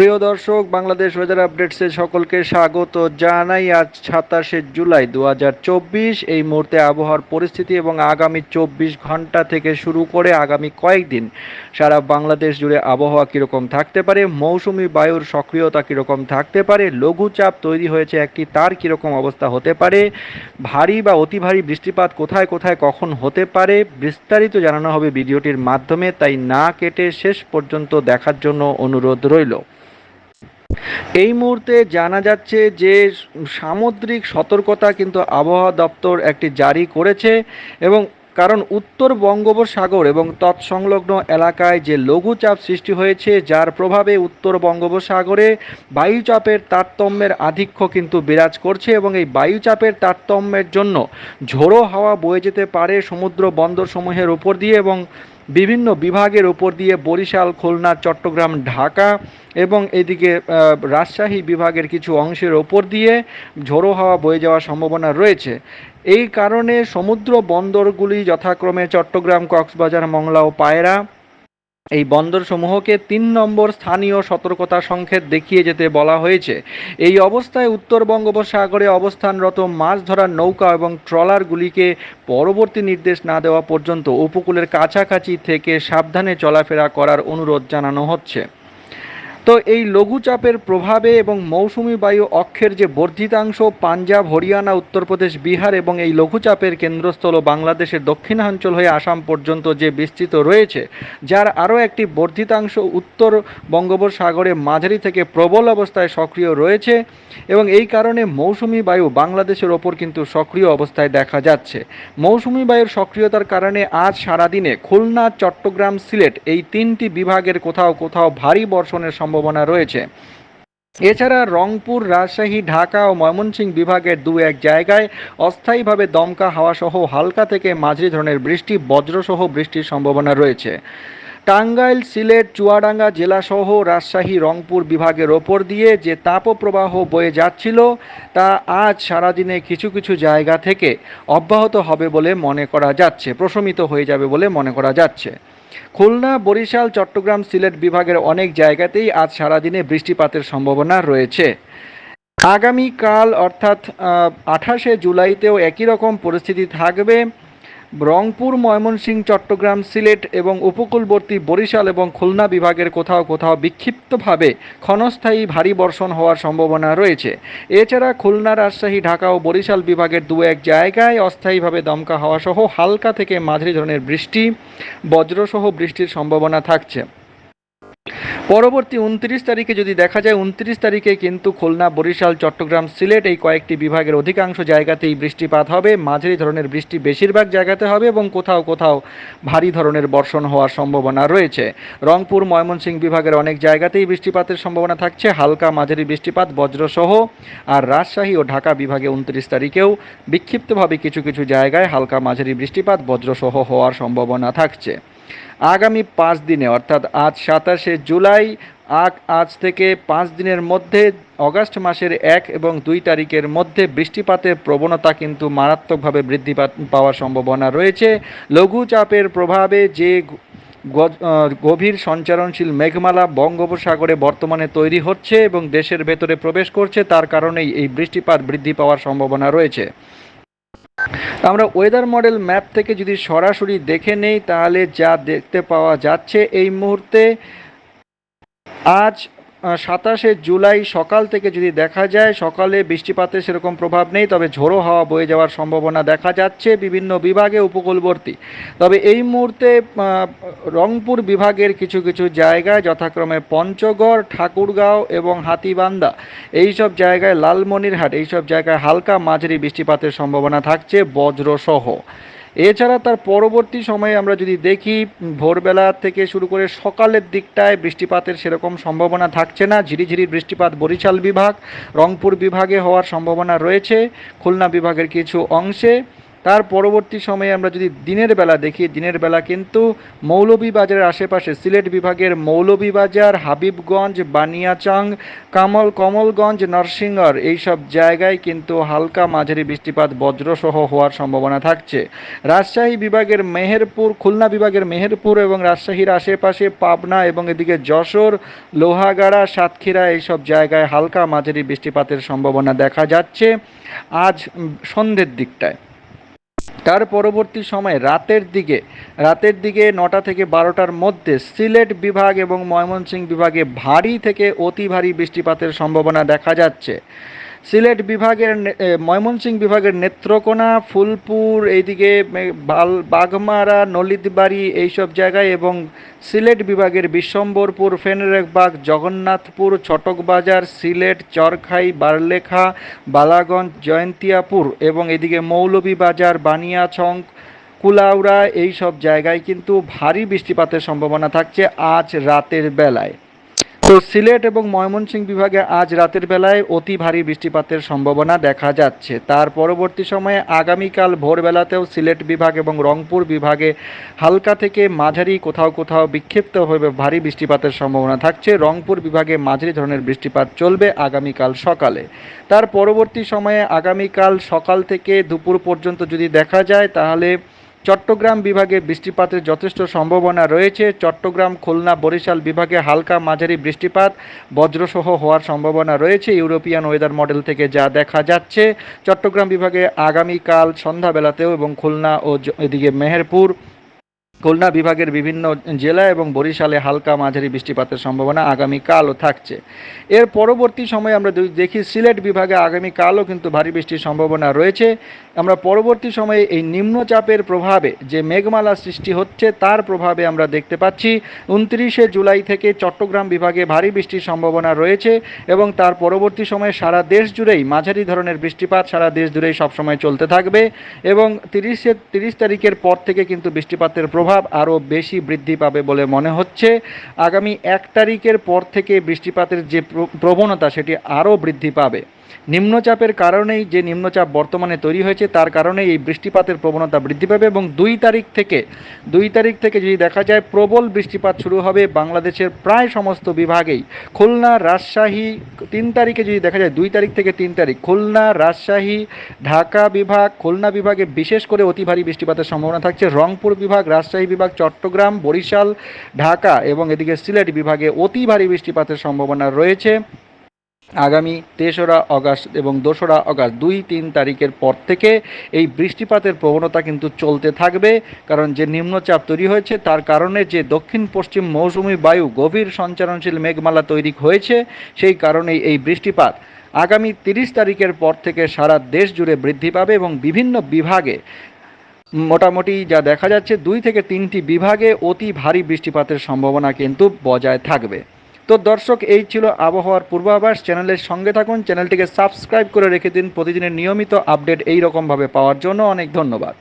প্রিয় দর্শক, বাংলাদেশ ওয়েদার আপডেটসে সকলকে স্বাগত জানাই। আজ সাতাশে জুলাই দু হাজার চব্বিশ। এই মুহূর্তে আবহাওয়ার পরিস্থিতি এবং আগামী চব্বিশ ঘণ্টা থেকে শুরু করে আগামী কয়েকদিন সারা বাংলাদেশ জুড়ে আবহাওয়া কীরকম থাকতে পারে, মৌসুমি বায়ুর সক্রিয়তা কীরকম থাকতে পারে, লঘুচাপ তৈরি হয়েছে একটি, তার কীরকম অবস্থা হতে পারে, ভারী বা অতি ভারী বৃষ্টিপাত কোথায় কোথায় কখন হতে পারে, বিস্তারিত জানানো হবে ভিডিওটির মাধ্যমে, তাই না কেটে শেষ পর্যন্ত দেখার জন্য অনুরোধ রইল। এই মুহূর্তে জানা যাচ্ছে যে সামুদ্রিক সতর্কতা কিন্তু আবহাওয়া দপ্তর একটি জারি করেছে এবং কারণ উত্তর বঙ্গোপসাগর এবং তৎসংলগ্ন এলাকায় যে লঘুচাপ সৃষ্টি হয়েছে, যার প্রভাবে উত্তর বঙ্গোপসাগরে বায়ুচাপের তারতম্যের আধিক্য কিন্তু বিরাজ করছে এবং এই বায়ুচাপের তারতম্যের জন্য ঝোড়ো হাওয়া বয়ে যেতে পারে সমুদ্র বন্দরসমূহের উপর দিয়ে এবং বিভিন্ন বিভাগের ওপর দিয়ে বরিশাল, খুলনা, চট্টগ্রাম, ঢাকা এবং এদিকে রাজশাহী বিভাগের কিছু অংশের ওপর দিয়ে ঝোড়ো হাওয়া বয়ে যাওয়ার সম্ভাবনা রয়েছে। এই কারণে সমুদ্র বন্দরগুলি যথাক্রমে চট্টগ্রাম, কক্সবাজার, মংলা ও পায়রা এই বন্দরসমূহকে তিন নম্বর স্থানীয় সতর্কতা সংকেত দেখিয়ে যেতে বলা হয়েছে। এই অবস্থায় উত্তর বঙ্গোপসাগরে অবস্থানরত মাছ ধরার নৌকা এবং ট্রলারগুলিকে পরবর্তী নির্দেশ না দেওয়া পর্যন্ত উপকূলের কাছাকাছি থেকে সাবধানে চলাফেরা করার অনুরোধ জানানো হচ্ছে। তো এই লঘুচাপের প্রভাবে এবং মৌসুমি বায়ু অক্ষের যে বর্ধিতাংশ পাঞ্জাব, হরিয়ানা, উত্তরপ্রদেশ, বিহার এবং এই লঘুচাপের কেন্দ্রস্থল বাংলাদেশের দক্ষিণাঞ্চল হয়ে আসাম পর্যন্ত যে বিস্তৃত রয়েছে, যার আরও একটি বর্ধিতাংশ উত্তর বঙ্গোপসাগরে মাঝারি থেকে প্রবল অবস্থায় সক্রিয় রয়েছে এবং এই কারণে মৌসুমি বায়ু বাংলাদেশের ওপর কিন্তু সক্রিয় অবস্থায় দেখা যাচ্ছে। মৌসুমি বায়ুর সক্রিয়তার কারণে আজ সারাদিনে খুলনা, চট্টগ্রাম, সিলেট এই তিনটি বিভাগের কোথাও কোথাও ভারী বর্ষণের সম্ভাবনা রয়েছে। এছাড়া রংপুর, রাজশাহী, ঢাকা ও ময়মনসিংহ বিভাগের দু এক জায়গায় অস্থায়ীভাবে দমকা হাওয়াসহ হালকা থেকে মাঝারি ধরনের বৃষ্টি, বজ্রসহ বৃষ্টির সম্ভাবনা রয়েছে। টাঙ্গাইল, সিলেট, চুয়াডাঙ্গা জেলাসহ রাজশাহী, রংপুর বিভাগের ওপর দিয়ে যে তাপপ্রবাহ বয়ে যাচ্ছিল, তা আজ সারাদিনে কিছু কিছু জায়গা থেকে অব্যাহত হবে বলে মনে করা যাচ্ছে। প্রশমিত হয়ে যাবে বলে মনে করা যাচ্ছে। খুলনা, বরিশাল, চট্টগ্রাম, সিলেট বিভাগের অনেক জায়গাতেই আজ সারাদিনে বৃষ্টিপাতের সম্ভাবনা রয়েছে। আগামীকাল অর্থাৎ আঠাশে জুলাইতেও একই রকম পরিস্থিতি থাকবে। রংপুর, ময়মনসিংহ, চট্টগ্রাম, সিলেট এবং উপকূলবর্তী বরিশাল এবং খুলনা বিভাগের কোথাও কোথাও বিক্ষিপ্তভাবে ক্ষণস্থায়ী ভারী বর্ষণ হওয়ার সম্ভাবনা রয়েছে। এছাড়া খুলনা, রাজশাহী, ঢাকা ও বরিশাল বিভাগের দু এক জায়গায় অস্থায়ীভাবে দমকা হওয়াসহ হালকা থেকে মাঝারি ধরনের বৃষ্টি, বজ্রসহ বৃষ্টির সম্ভাবনা থাকছে। পরবর্তী উনত্রিশ তারিখে যদি দেখা যায়, উনত্রিশ তারিখে কিন্তু খুলনা, বরিশাল, চট্টগ্রাম, সিলেট এই কয়েকটি বিভাগের অধিকাংশ জায়গাতেই বৃষ্টিপাত হবে। মাঝারি ধরনের বৃষ্টি বেশিরভাগ জায়গাতে হবে এবং কোথাও কোথাও ভারী ধরনের বর্ষণ হওয়ার সম্ভাবনা রয়েছে। রংপুর, ময়মনসিংহ বিভাগের অনেক জায়গাতেই বৃষ্টিপাতের সম্ভাবনা থাকছে। হালকা মাঝারি বৃষ্টিপাত, বজ্রসহ আর রাজশাহী ও ঢাকা বিভাগে উনত্রিশ তারিখেও বিক্ষিপ্তভাবে কিছু কিছু জায়গায় হালকা মাঝারি বৃষ্টিপাত, বজ্রসহ হওয়ার সম্ভাবনা থাকছে। আগামী পাঁচ দিনে, অর্থাৎ আজ সাতাশে জুলাই, আগ আজ থেকে পাঁচ দিনের মধ্যে, অগাস্ট মাসের এক এবং দুই তারিখের মধ্যে বৃষ্টিপাতের প্রবণতা কিন্তু মারাত্মকভাবে বৃদ্ধি পাওয়ার সম্ভাবনা রয়েছে। লঘুচাপের প্রভাবে যে গভীর সঞ্চারণশীল মেঘমালা বঙ্গোপসাগরে বর্তমানে তৈরি হচ্ছে এবং দেশের ভেতরে প্রবেশ করছে, তার কারণেই এই বৃষ্টিপাত বৃদ্ধি পাওয়ার সম্ভাবনা রয়েছে। আমরা ওয়েদার মডেল ম্যাপ থেকে যদি সরাসরি দেখে নেই, তাহলে যা দেখতে পাওয়া যাচ্ছে এই মুহূর্তে, আজ সাতাশে জুলাই সকাল থেকে যদি দেখা যায়, সকালে বৃষ্টিপাতের সেরকম প্রভাব নেই, তবে ঝোড়ো হাওয়া বয়ে যাওয়ার সম্ভাবনা দেখা যাচ্ছে বিভিন্ন বিভাগে উপকূলবর্তী। তবে এই মুহূর্তে রংপুর বিভাগের কিছু কিছু জায়গায় যথাক্রমে পঞ্চগড়, ঠাকুরগাঁও এবং হাতিবান্দা এইসব জায়গায় লালমনিরহাট, এইসব জায়গায় হালকা মাঝারি বৃষ্টিপাতের সম্ভাবনা থাকছে বজ্রসহ। এছাড়া তার পরবর্তী সময়ে আমরা যদি দেখি, ভোরবেলা থেকে শুরু করে সকালের দিকটায় বৃষ্টিপাতের সেরকম সম্ভাবনা থাকছে না। ঝিরিঝিরি বৃষ্টিপাত বরিশাল বিভাগ, রংপুর বিভাগে হওয়ার সম্ভাবনা রয়েছে। খুলনা বিভাগের কিছু অংশে তার পরবর্তী সময়ে আমরা যদি দিনের বেলা দেখি, দিনের বেলা কিন্তু মৌলভীবাজারের আশেপাশে সিলেট বিভাগের মৌলভীবাজার, হাবিবগঞ্জ, বানিয়াচং, কামল, কমলগঞ্জ, নরসিংহর এইসব জায়গায় কিন্তু হালকা মাঝারি বৃষ্টিপাত বজ্রসহ হওয়ার সম্ভাবনা থাকছে। রাজশাহী বিভাগের মেহেরপুর, খুলনা বিভাগের মেহেরপুর এবং রাজশাহীর আশেপাশে পাবনা এবং এদিকে যশোর, লোহাগাড়া, সাতক্ষীরা এইসব জায়গায় হালকা মাঝারি বৃষ্টিপাতের সম্ভাবনা দেখা যাচ্ছে। আজ সন্ধ্যের দিকটায়। তার পরবর্তী সময়ে রাতের দিকে রাতের দিকে নটা থেকে বারোটার মধ্যে সিলেট বিভাগ এবং ময়মনসিংহ বিভাগে ভারী থেকে অতি ভারী বৃষ্টিপাতের সম্ভাবনা দেখা যাচ্ছে। সিলেট বিভাগের ময়মনসিংহ বিভাগের নেত্রকোনা, ফুলপুর, এইদিকে বাল বাগমারা নলিতবাড়ি এইসব জায়গায় এবং সিলেট বিভাগের বিশ্বম্বরপুর, ফেনরেকবাগ, জগন্নাথপুর ছটকবাজার সিলেট, চরখাই, বারলেখা, বালাগঞ্জ, জয়ন্তিয়াপুর এবং এদিকে মৌলভীবাজার বানিয়াছং কুলাউড়া এই সব জায়গায় কিন্তু ভারী বৃষ্টিপাতের সম্ভাবনা থাকছে আজ রাতের বেলায়। তো সিলেট এবং ময়মনসিংহ বিভাগে আজ রাতের বেলায় অতি ভারী বৃষ্টিপাতের সম্ভাবনা দেখা যাচ্ছে। তার পরবর্তী সময়ে আগামীকাল ভোরবেলাতেও সিলেট বিভাগ এবং রংপুর বিভাগে হালকা থেকে মাঝারি কোথাও কোথাও বিক্ষিপ্তভাবে ভারী বৃষ্টিপাতের সম্ভাবনা থাকছে। রংপুর বিভাগে মাঝারি ধরনের বৃষ্টিপাত চলবে আগামীকাল সকালে। তার পরবর্তী সময়ে আগামীকাল সকাল থেকে দুপুর পর্যন্ত যদি দেখা যায়, তাহলে চট্টগ্রাম বিভাগে বৃষ্টিপাতের যথেষ্ট সম্ভাবনা রয়েছে। চট্টগ্রাম, খুলনা, বরিশাল বিভাগে হালকা মাঝারি বৃষ্টিপাত বজ্রসহ হওয়ার সম্ভাবনা রয়েছে। ইউরোপিয়ান ওয়েদার মডেল থেকে যা দেখা যাচ্ছে, চট্টগ্রাম বিভাগে আগামীকাল সন্ধ্যাবেলাতেও এবং খুলনা ও এদিকে মেহেরপুর খুলনা বিভাগের বিভিন্ন জেলা এবং বরিশালে হালকা মাঝারি বৃষ্টিপাতের সম্ভাবনা আগামীকালও থাকছে। এর পরবর্তী সময়ে আমরা যদি দেখি, সিলেট বিভাগে আগামীকালও কিন্তু ভারী বৃষ্টির সম্ভাবনা রয়েছে। আমরা পরবর্তী সময়ে এই নিম্নচাপের প্রভাবে যে মেঘমালা সৃষ্টি হচ্ছে, তার প্রভাবে আমরা দেখতে পাচ্ছি, উনত্রিশে জুলাই থেকে চট্টগ্রাম বিভাগে ভারী বৃষ্টির সম্ভাবনা রয়েছে এবং তার পরবর্তী সময়ে সারা দেশ জুড়েই মাঝারি ধরনের বৃষ্টিপাত সারা দেশ জুড়েই সবসময় চলতে থাকবে এবং তিরিশে, তিরিশ তারিখের পর থেকে কিন্তু বৃষ্টিপাতের প্রভাব আরও বেশি বৃদ্ধি পাবে বলে মনে হচ্ছে। আগামী এক তারিখের পর থেকে বৃষ্টিপাতের যে প্রবণতা, সেটি আরও বৃদ্ধি পাবে। নিম্নচাপের কারণেই যে নিম্নচাপ বর্তমানে তৈরি হয়েছে, তার কারণে এই বৃষ্টিপাতের প্রবণতা বৃদ্ধি পাবে এবং দুই তারিখ থেকে, দুই তারিখ থেকে যদি দেখা যায় প্রবল বৃষ্টিপাত শুরু হবে বাংলাদেশের প্রায় সমস্ত বিভাগেই। খুলনা, রাজশাহী তিন তারিখে যদি দেখা যায়, দুই তারিখ থেকে তিন তারিখ। খুলনা, রাজশাহী, ঢাকা বিভাগ, খুলনা বিভাগে বিশেষ করে অতি ভারী বৃষ্টিপাতের সম্ভাবনা থাকছে। রংপুর বিভাগ, রাজশাহী বিভাগ, চট্টগ্রাম, বরিশাল, ঢাকা এবং এদিকে সিলেট বিভাগে অতি ভারী বৃষ্টিপাতের সম্ভাবনা রয়েছে। আগামী তেসরা অগাস্ট এবং দোসরা অগাস্ট দুই তিন তারিখের পর থেকে এই বৃষ্টিপাতের প্রবণতা কিন্তু চলতে থাকবে, কারণ যে নিম্নচাপ তৈরি হয়েছে তার কারণে যে দক্ষিণ পশ্চিম মৌসুমি বায়ু গভীর সঞ্চারণশীল মেঘমালা তৈরি হয়েছে, সেই কারণেই এই বৃষ্টিপাত। আগামী তিরিশ তারিখের পর থেকে সারা দেশ জুড়ে বৃদ্ধি পাবে এবং বিভিন্ন বিভাগে, মোটামুটি যা দেখা যাচ্ছে দুই থেকে তিনটি বিভাগে অতি ভারী বৃষ্টিপাতের সম্ভাবনা কিন্তু বজায় থাকবে। তো দর্শক, এই ছিল আবহাওয়ার পূর্বাভাস। চ্যানেলের সঙ্গে থাকুন, চ্যানেলটিকে সাবস্ক্রাইব করে রেখে দিন। প্রতিদিনের নিয়মিত আপডেট এই রকমভাবে পাওয়ার জন্য অনেক ধন্যবাদ।